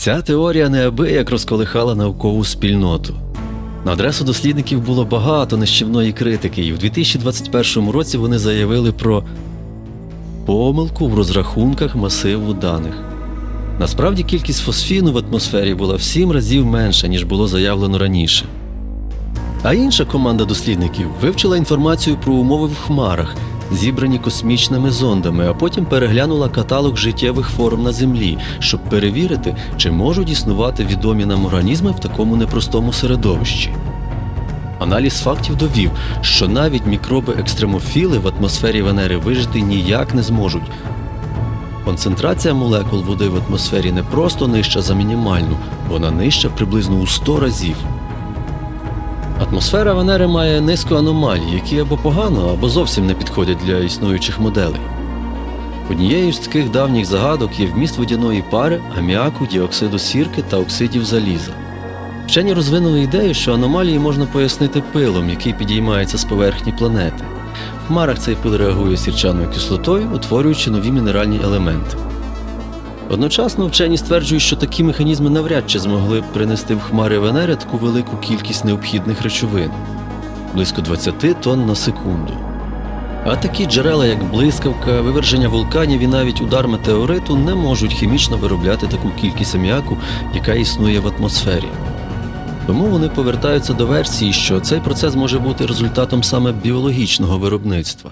Ця теорія неабияк розколихала наукову спільноту. На адресу дослідників було багато нищівної критики, і в 2021 році вони заявили про помилку в розрахунках масиву даних. Насправді кількість фосфіну в атмосфері була в сім разів менша, ніж було заявлено раніше. А інша команда дослідників вивчила інформацію про умови в хмарах, зібрані космічними зондами, а потім переглянула каталог життєвих форм на Землі, щоб перевірити, чи можуть існувати відомі нам організми в такому непростому середовищі. Аналіз фактів довів, що навіть мікроби-екстремофіли в атмосфері Венери вижити ніяк не зможуть. Концентрація молекул води в атмосфері не просто нижча за мінімальну, вона нижча приблизно у 100 разів. Атмосфера Венери має низку аномалій, які або погано, або зовсім не підходять для існуючих моделей. Однією з таких давніх загадок є вміст водяної пари, аміаку, діоксиду сірки та оксидів заліза. Вчені розвинули ідею, що аномалії можна пояснити пилом, який підіймається з поверхні планети. В хмарах цей пил реагує сірчаною кислотою, утворюючи нові мінеральні елементи. Одночасно вчені стверджують, що такі механізми навряд чи змогли б принести в хмари Венери таку велику кількість необхідних речовин близько 20 тонн на секунду. А такі джерела, як блискавка, виверження вулканів і навіть удар метеориту, не можуть хімічно виробляти таку кількість аміаку, яка існує в атмосфері. Тому вони повертаються до версії, що цей процес може бути результатом саме біологічного виробництва.